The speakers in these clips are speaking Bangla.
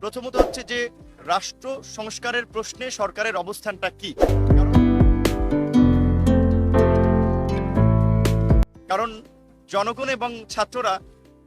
প্রথমত হচ্ছে যে রাষ্ট্র সংস্কারের প্রশ্নে সরকারের অবস্থানটা কি? কারণ জনগণ এবং ছাত্ররা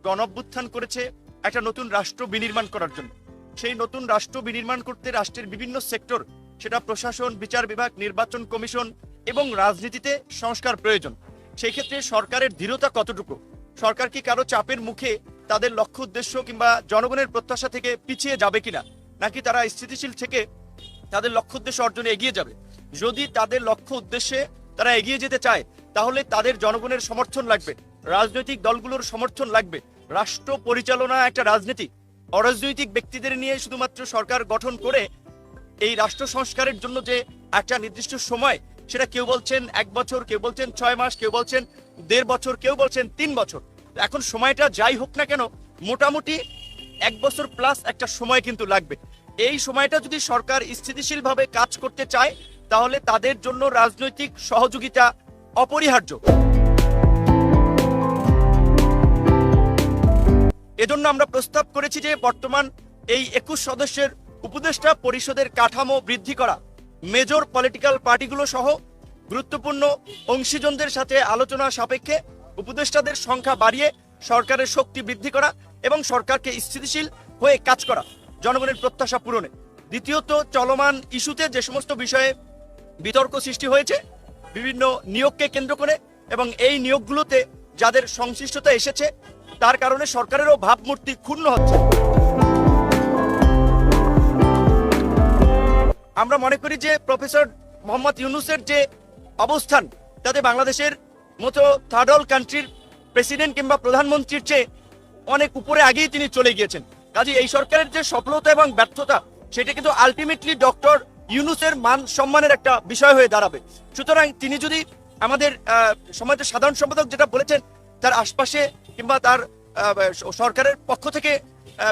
গণঅভ্যুত্থান করেছে একটা নতুন রাষ্ট্র বিনির্মাণ করার জন্য। সেই নতুন রাষ্ট্র বিনির্মাণ করতে রাষ্ট্রের বিভিন্ন সেক্টর, সেটা প্রশাসন, বিচার বিভাগ, নির্বাচন কমিশন এবং রাজনীতিতে সংস্কার প্রয়োজন। সেই ক্ষেত্রে সরকারের দৃঢ়তা কতটুকু? সরকার কি কারও চাপের মুখে তাদের লক্ষ্য উদ্দেশ্য কিংবা জনগণের প্রত্যাশা থেকে পিছিয়ে যাবে কিনা, নাকি তারা স্থিতিশীল থেকে তাদের লক্ষ্য উদ্দেশ্য অর্জনে এগিয়ে যাবে? যদি তাদের লক্ষ্য উদ্দেশ্যে তারা এগিয়ে যেতে চায়, তাহলে তাদের জনগণের সমর্থন লাগবে, রাজনৈতিক দলগুলোর সমর্থন লাগবে। রাষ্ট্র পরিচালনা একটা রাজনীতি। অরাজনৈতিক ব্যক্তিদের নিয়ে শুধুমাত্র সরকার গঠন করে এই রাষ্ট্র সংস্কারের জন্য যে একটা নির্দিষ্ট সময়, সেটা কেউ বলছেন এক বছর, কেউ বলছেন ছয় মাস, কেউ বলছেন দেড় বছর, কেউ বলছেন তিন বছর। এখন সময়টা যাই হোক না কেন, মোটামুটি এক বছর প্লাস একটা সময় কিন্তু লাগবে। এই সময়টা যদি সরকার স্থিতিশীলভাবে কাজ করতে চায়, তাহলে তাদের জন্য রাজনৈতিক সহযোগিতা অপরিহার্য। এজন্য আমরা প্রস্তাব করেছি যে বর্তমান এই একুশ সদস্যের উপদেষ্টা পরিষদের কাঠামো বৃদ্ধি করা। মেজর পলিটিক্যাল পার্টিগুলো সহ গুরুত্বপূর্ণ অংশীজনদের সাথে আলোচনা সাপেক্ষে উপদেষ্টাদের সংখ্যা বাড়িয়ে সরকারের শক্তি বৃদ্ধি করা এবং সরকারকে স্থিতিশীল হয়ে কাজ করা, জনগণের প্রত্যাশা পূরণে। দ্বিতীয়ত, চলমান ইস্যুতে যে সমস্ত বিষয়ে বিতর্ক সৃষ্টি হয়েছে, বিভিন্ন নিয়োগকে কেন্দ্র করে এবং এই নিয়োগগুলোতে যাদের সংশ্লিষ্টতা এসেছে, তার কারণে সরকারেরও ভাবমূর্তি ক্ষুণ্ণ হচ্ছে। আমরা মনে করি যে প্রফেসর মোহাম্মদ ইউনুসের যে অবস্থান, তাতে বাংলাদেশের মতো থার্ড ওয়ার্ল্ড কান্ট্রির প্রেসিডেন্ট কিংবা প্রধানমন্ত্রীর চেয়ে অনেক উপরে আগেই তিনি চলে গিয়েছেন। কাজে এই সরকারের যে সফলতা এবং ব্যর্থতা, সেটা কিন্তু আলটিমেটলি ডক্টর ইউনুসের মান সম্মানের একটা বিষয় হয়ে দাঁড়াবে। সুতরাং তিনি যদি আমাদের সমাজের সাধারণ সম্পাদক যেটা বলেছেন, তার আশপাশে কিংবা তার সরকারের পক্ষ থেকে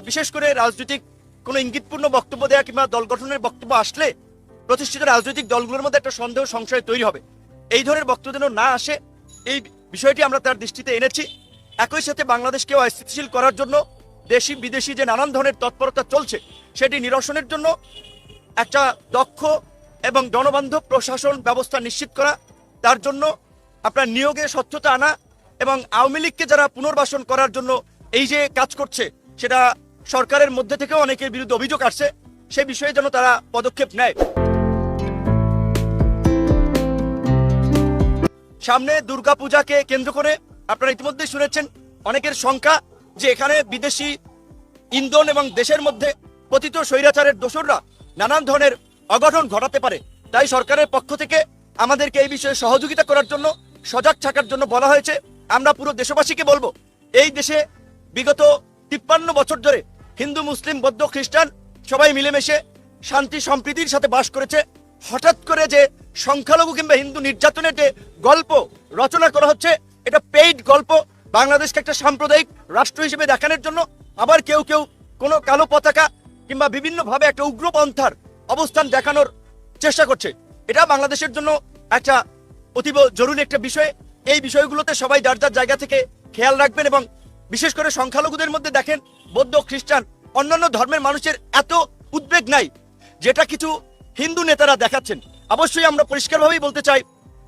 বিশেষ করে রাজনৈতিক কোনো ইঙ্গিতপূর্ণ বক্তব্য দেওয়া কিংবা দল গঠনের বক্তব্য আসলে প্রতিষ্ঠিত রাজনৈতিক দলগুলোর মধ্যে একটা সন্দেহ সংশয় তৈরি হবে। এই ধরনের বক্তব্য যেন না আসে এই বিষয়টি আমরা তার দৃষ্টিতে এনেছি। একই সাথে বাংলাদেশকে অস্থিতিশীল করার জন্য দেশি বিদেশি যে নানান ধরনের তৎপরতা চলছে, সেটি নিরসনের জন্য একটা দক্ষ এবং জনবান্ধব প্রশাসন ব্যবস্থা নিশ্চিত করা, তার জন্য আপনার নিয়োগে স্বচ্ছতা আনা এবং আওয়ামী লীগকে যারা পুনর্বাসন করার জন্য এই যে কাজ করছে, সেটা সরকারের মধ্যে থেকেও অনেকের বিরুদ্ধে অভিযোগ আসছে, সে বিষয়ে যেন তারা পদক্ষেপ নেয়। সামনে দুর্গাপূজাকে কেন্দ্র করে আপনারা ইতিমধ্যে শুনেছেন অনেকের শঙ্কা যে এখানে বিদেশি ইন্ধন এবং দেশের মধ্যে পতিত স্বৈরাচারের দোসররা নানান ধরনের অঘটন ঘটাতে পারে। তাই সরকারের পক্ষ থেকে আমাদেরকে এই বিষয়ে সহযোগিতা করার জন্য, সজাগ থাকার জন্য বলা হয়েছে। আমরা পুরো দেশবাসীকে বলব, এই দেশে বিগত তিপ্পান্ন বছর ধরে হিন্দু, মুসলিম, বৌদ্ধ, খ্রিস্টান সবাই মিলেমিশে শান্তি, সম্প্রীতির সাথে বাস করেছে। হঠাৎ করে যে সংখ্যালঘু কিংবা হিন্দু নির্যাতনের যে গল্প রচনা করা হচ্ছে, এটা পেইড গল্প। বাংলাদেশকে একটা সাম্প্রদায়িক রাষ্ট্র হিসেবে দেখানোর জন্য আবার কেউ কেউ কোনো কালো পতাকা কিংবা বিভিন্নভাবে একটা উগ্রপন্থার অবস্থান দেখানোর চেষ্টা করছে। এটা বাংলাদেশের জন্য একটা অতীব জরুরি একটা বিষয়। এই বিষয়গুলোতে সবাই যার যার জায়গা থেকে খেয়াল রাখবেন এবং বিশেষ করে সংখ্যালঘুদের মধ্যে দেখেন, বৌদ্ধ খ্রিস্টান অন্যান্য ধর্মের মানুষের এত উদ্বেগ নাই, যেটা কিছু হিন্দু নেতারা দেখাচ্ছেন। অবশ্যই আমরা পরিষ্কারভাবেই বলতে চাই,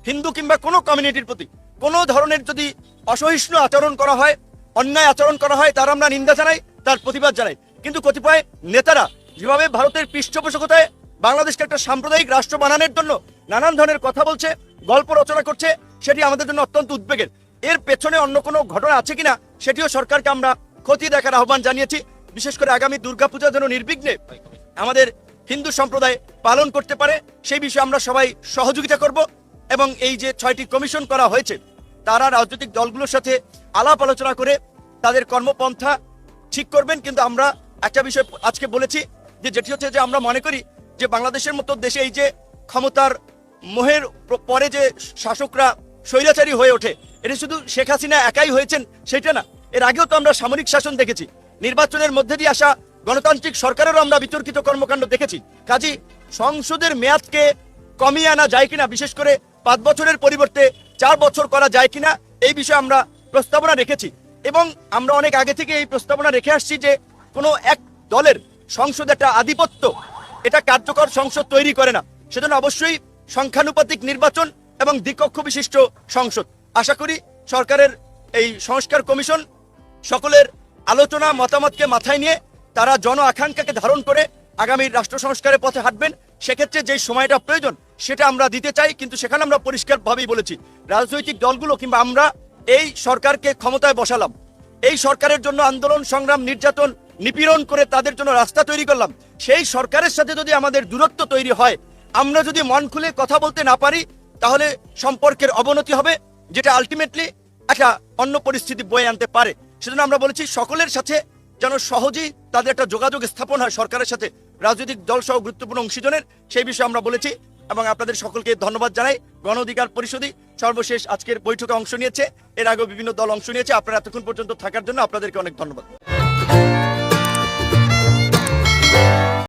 হিন্দু কিংবা কোনো কমিউনিটির প্রতি কোনো ধরনের যদি অসহিষ্ণু আচরণ করা হয়, অন্যায় আচরণ করা হয়, তার আমরা নিন্দা জানাই, তার প্রতিবাদ জানাই। কিন্তু কতিপয় নেতারা যেভাবে ভারতের পৃষ্ঠপোষকতায় বাংলাদেশকে একটা সাম্প্রদায়িক রাষ্ট্র বানানোর জন্য নানান ধরনের কথা বলছে, গল্প রচনা করছে, সেটি আমাদের জন্য অত্যন্ত উদ্বেগের। এর পেছনে অন্য কোনো ঘটনা আছে কিনা, সেটিও সরকারকে আমরা ক্ষতি দেখার আহ্বান জানিয়েছি। বিশেষ করে আগামী দুর্গাপূজা যেন নির্বিঘ্নে আমাদের হিন্দু সম্প্রদায় পালন করতে পারে, সেই বিষয়ে আমরা সবাই সহযোগিতা করব এবং এই যে ছয়টি কমিশন করা হয়েছে, তারা রাজনৈতিক দলগুলোর সাথে আলাপ আলোচনা করে তাদের কর্মপন্থা ঠিক করবেন। কিন্তু আমরা একটা বিষয় আজকে বলেছি যে যেটি হচ্ছে যে আমরা মনে করি যে বাংলাদেশের মতো দেশে এই যে ক্ষমতার মোহের পরে যে শাসকরা স্বৈরাচারী হয়ে ওঠে, এটা শুধু শেখ হাসিনা একাই হয়েছেন, সেটা না। এর আগেও তো আমরা সামরিক শাসন দেখেছি। নির্বাচনের মধ্যে দিয়ে আসা গণতান্ত্রিক সরকারেরও আমরা বিতর্কিত কর্মকাণ্ড দেখেছি। কাজী, সংসদের মেয়াদকে কমিয়ে আনা যায় কিনা, বিশেষ করে পাঁচ বছরের পরিবর্তে চার বছর করা যায় কিনা, এই বিষয়ে আমরা প্রস্তাবনা রেখেছি। এবং আমরা অনেক আগে থেকে এই প্রস্তাবনা রেখে আসছি যে কোনো এক দলের সংসদ একটা আধিপত্য, এটা কার্যকর সংসদ তৈরি করে না। সেজন্য অবশ্যই সংখ্যানুপাতিক নির্বাচন এবং দ্বিকক্ষ বিশিষ্ট সংসদ। আশা করি সরকারের এই সংস্কার কমিশন সকলের আলোচনা, মতামতকে মাথায় নিয়ে তারা জন আকাঙ্ক্ষাকে ধারণ করে আগামী রাষ্ট্র সংস্কারের পথে হাঁটবেন। সেক্ষেত্রে যে সময়টা প্রয়োজন, সেটা আমরা দিতে চাই, কিন্তু সেখানে আমরা পরিষ্কারভাবেই বলেছি, রাজনৈতিক দলগুলো কিংবা আমরা এই সরকারকে ক্ষমতায় বসালাম। এই সরকারের জন্য আন্দোলন, সংগ্রাম, নির্যাতন, নিপীড়ন করে তাদের জন্য রাস্তা তৈরি করলাম। সেই সরকারের সাথে যদি আমাদের দূরত্ব তৈরি হয়, আমরা যদি মন খুলে কথা বলতে না পারি, তাহলে সম্পর্কের অবনতি হবে, যেটা আলটিমেটলি একটা অন্য পরিস্থিতি বয়ে আনতে পারে। সেজন্য আমরা বলেছি, সকলের সাথে যেন সহজেই তাদের একটা যোগাযোগ স্থাপন হয় সরকারের সাথে। রাজনৈতিক দল সহ গুরুত্বপূর্ণ অংশীজনের, সেই বিষয়ে আমরা বলেছি। এবং আপনাদের সকলকে ধন্যবাদ জানাই। গণ অধিকার পরিষদই সর্বশেষ আজকের বৈঠকে অংশ নিয়েছে। এর আগে বিভিন্ন দল অংশ নিয়েছে। আপনারা এতক্ষণ পর্যন্ত থাকার জন্য আপনাদেরকে অনেক ধন্যবাদ।